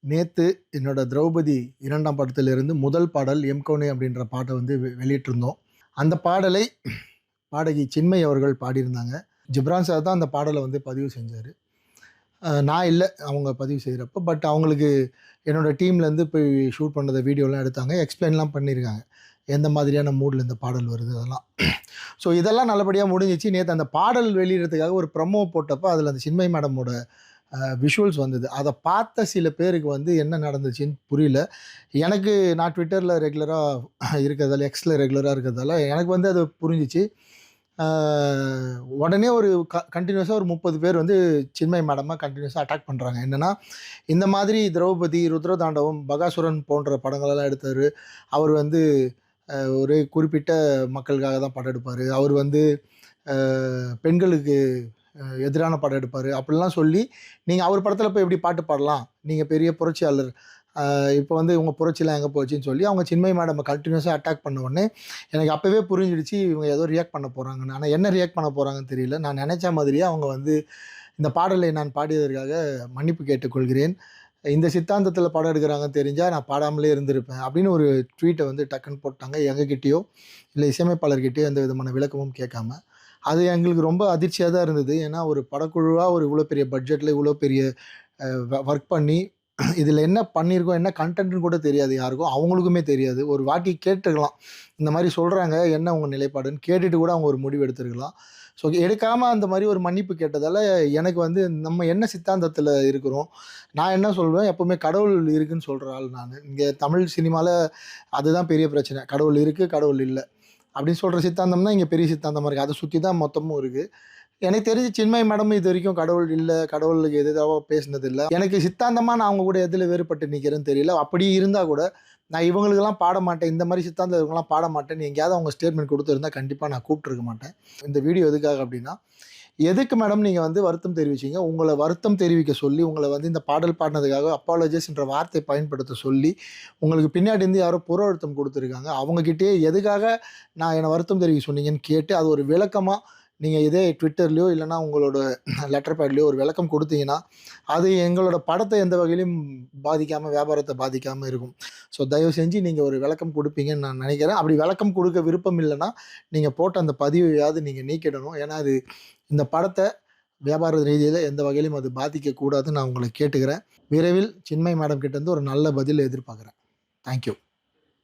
நேற்று என்னோட திரௌபதி இரண்டாம் படத்திலிருந்து முதல் பாடல் எம்கோனே அப்படின்ற பாட்டை வந்து வெ- வெளியிட்டிருந்தோம். அந்த பாடலை பாடகி சின்மை அவர்கள் பாடியிருந்தாங்க. ஜிப்ரான் சார் தான் அந்த பாடலை வந்து பதிவு செஞ்சார். நான் இல்லை அவங்க பதிவு செய்கிறப்ப பட் அவங்களுக்கு என்னோடய டீம்லேருந்து போய் ஷூட் பண்ணதை வீடியோலாம் எடுத்தாங்க எக்ஸ்பிளைன்லாம் பண்ணியிருக்காங்க. எந்த மாதிரியான மூடில் இந்த பாடல் வருது அதெல்லாம். ஸோ இதெல்லாம் நல்லபடியாக முடிஞ்சிச்சு. நேற்று அந்த பாடல் வெளியிடறதுக்காக ஒரு ப்ரமோ போட்டப்போ அதில் அந்த சின்மை மேடமோட விஷுவல்ஸ் வந்தது. அதை பார்த்த சில பேருக்கு வந்து என்ன நடந்துச்சுன்னு புரியல. எனக்கு நான் ட்விட்டரில் ரெகுலராக இருக்கிறதால எக்ஸில் ரெகுலராக இருக்கிறதால எனக்கு வந்து அது புரிஞ்சிச்சு. உடனே ஒரு க கண்டினியூஸாக ஒரு முப்பது பேர் வந்து சின்மை மேடமாக கண்டினியூஸாக அட்டாக் பண்ணுறாங்க என்னென்னா இந்த மாதிரி திரௌபதி ருத்ரதாண்டவம் பகாசுரன் போன்ற படங்களெல்லாம் எடுத்தார். அவர் வந்து ஒரு குறிப்பிட்ட மக்களுக்காக தான் படம் எடுப்பார். அவர் வந்து பெண்களுக்கு எதிரான படம் எடுப்பார். அப்படிலாம் சொல்லி நீங்கள் அவர் படத்தில் போய் எப்படி பாட்டு பாடலாம்? நீங்கள் பெரிய புரட்சியாளர் இப்போ வந்து இவங்க புரட்சிலாம் எங்கே போச்சுன்னு சொல்லி அவங்க சின்மை மேடம் கண்டினியூஸாக அட்டாக் பண்ண உடனே எனக்கு அப்போவே புரிஞ்சிடுச்சு இவங்க ஏதோ ரியாக்ட் பண்ண போகிறாங்கன்னு ஆனால் என்ன ரியாக்ட் பண்ண போகிறாங்கன்னு தெரியல. நான் நினச்ச மாதிரியே அவங்க வந்து இந்த பாடலை நான் பாடியதற்காக மன்னிப்பு கேட்டுக்கொள்கிறேன். இந்த சித்தாந்தத்தில் படம் எடுக்கிறாங்கன்னு தெரிஞ்சால் நான் பாடாமலே இருந்திருப்பேன் அப்படின்னு ஒரு ட்வீட்டை வந்து டக்குன்னு போட்டாங்க எங்ககிட்டயோ இல்லை இசையமைப்பாளர்கிட்டயோ எந்த விதமான விளக்கமும் கேட்காம. அது எங்களுக்கு ரொம்ப அதிர்ச்சியாக தான் இருந்தது. ஏன்னா ஒரு படக்குழுவாக ஒரு இவ்வளோ பெரிய பட்ஜெட்டில் இவ்வளோ பெரிய ஒர்க் பண்ணி இதில் என்ன பண்ணியிருக்கோம் என்ன கண்டென்ட்னு கூட தெரியாது யாருக்கும். அவங்களுக்குமே தெரியாது. ஒரு வாட்டி கேட்டுக்கலாம் இந்த மாதிரி சொல்கிறாங்க என்ன உங்கள் நிலைப்பாடுன்னு கேட்டுட்டு கூட அவங்க ஒரு முடிவு எடுத்துருக்கலாம். ஸோ எடுக்காமல் அந்த மாதிரி ஒரு மன்னிப்பு கேட்டதால் எனக்கு வந்து நம்ம என்ன சித்தாந்தத்தில் இருக்கிறோம் நான் என்ன சொல்வேன் எப்போவுமே கடவுள் இருக்குதுன்னு சொல்கிற ஆள் நான். இங்கே தமிழ் சினிமாவில் அதுதான் பெரிய பிரச்சனை. கடவுள் இருக்குது கடவுள் இல்லை. அப்படின்னு சொல்கிற சித்தாந்தம் தான் இங்கே பெரிய சித்தாந்தமாக இருக்குது அதை சுற்றி தான் மொத்தமும் இருக்குது எனக்கு தெரிஞ்சு சின்மை மேடம் இது வரைக்கும் கடவுள் இல்லை கடவுளுக்கு எதிராக பேசினது இல்லை எனக்கு சித்தாந்தமாக நான் அவங்க கூட எதில் வேறுபட்டு நிற்கிறேன்னு தெரியல. அப்படி இருந்தால் கூட நான் இவங்களுக்கெல்லாம் பாட மாட்டேன். இந்த மாதிரி சித்தாந்தம் இவங்கெல்லாம் பாட மாட்டேன்னு எங்கேயாவது அவங்க ஸ்டேட்மெண்ட் கொடுத்துருந்தா கண்டிப்பாக நான் கூப்பிட்டுருக்க மாட்டேன். இந்த வீடியோ எதுக்காக அப்படின்னா எதுக்கு மேடம் நீங்கள் வந்து வருத்தம் தெரிவிச்சீங்க? உங்களை வருத்தம் தெரிவிக்க சொல்லி உங்களை வந்து இந்த பாடல் பாடினதுக்காக அப்பாலஜிஸ்ன்ற வார்த்தை பயன்படுத்த சொல்லி உங்களுக்கு பின்னாடி இருந்து யாரோ புற அழுத்தம் கொடுத்துருக்காங்க. அவங்கக்கிட்டே எதுக்காக நான் என்னை வருத்தம் தெரிவிக்க சொன்னீங்கன்னு கேட்டு அது ஒரு விளக்கமாக நீங்கள் இதே ட்விட்டர்லேயோ இல்லைனா உங்களோட லெட்டர் பேட்லேயோ ஒரு விளக்கம் கொடுத்தீங்கன்னா அது எங்களோட படத்தை எந்த வகையிலும் பாதிக்காமல் வியாபாரத்தை பாதிக்காமல் இருக்கும். ஸோ தயவு செஞ்சு நீங்கள் ஒரு விளக்கம் கொடுப்பீங்கன்னு நான் நினைக்கிறேன். அப்படி விளக்கம் கொடுக்க விருப்பம் இல்லைன்னா நீங்கள் போட்ட அந்த பதிவையாவது நீங்கள் நீக்கிடணும். ஏன்னா அது இந்த படத்தை வியாபார ரீதியில் எந்த வகையிலும் அது பாதிக்கக்கூடாதுன்னு நான் உங்களை கேட்டுக்கிறேன். விரைவில் சின்மை மேடம் கிட்டேருந்து ஒரு நல்ல பதில் எதிர்பார்க்குறேன். தேங்க்யூ